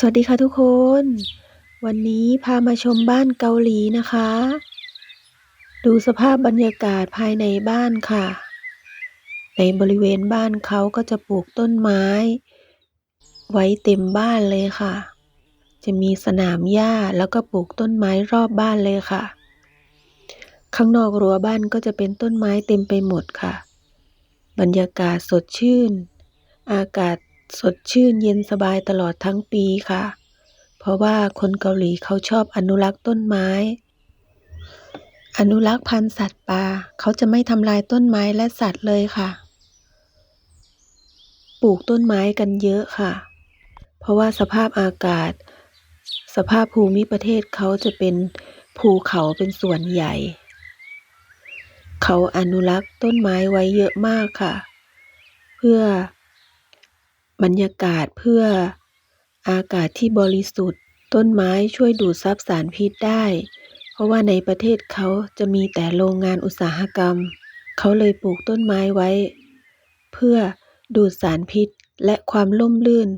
สวัสดีค่ะทุกคน วันนี้พามาชมบ้านเกาหลีนะคะ ดูสภาพบรรยากาศภายในบ้านค่ะ ในบริเวณบ้านเขาก็จะปลูกต้นไม้ ไว้เต็มบ้านเลยค่ะ จะมีสนามหญ้าแล้วก็ปลูกต้นไม้รอบบ้านเลยค่ะ ข้างนอกรั้วบ้านก็จะเป็นต้นไม้เต็มไปหมดค่ะ บรรยากาศสดชื่น อากาศ สดชื่นเย็นสบายตลอดทั้งปีค่ะ เพราะว่าคนเกาหลีเขาชอบอนุรักษ์ต้นไม้ อนุรักษ์พันธุ์สัตว์ป่าเขาจะไม่ทำลายต้นไม้และสัตว์เลยค่ะ ปลูกต้นไม้กันเยอะค่ะ เพราะว่าสภาพอากาศ สภาพภูมิประเทศเขาจะเป็นภูเขาเป็นส่วนใหญ่ เขาอนุรักษ์ต้นไม้ไว้เยอะมากค่ะ เพื่อ บรรยากาศเพื่ออากาศที่บริสุทธิ์ ต้นไม้ช่วยดูดซับสารพิษได้ เพราะว่าในประเทศเขาจะมีแต่โรงงานอุตสาหกรรม เขาเลยปลูกต้นไม้ไว้ เพื่อดูดสารพิษและความร่มรื่น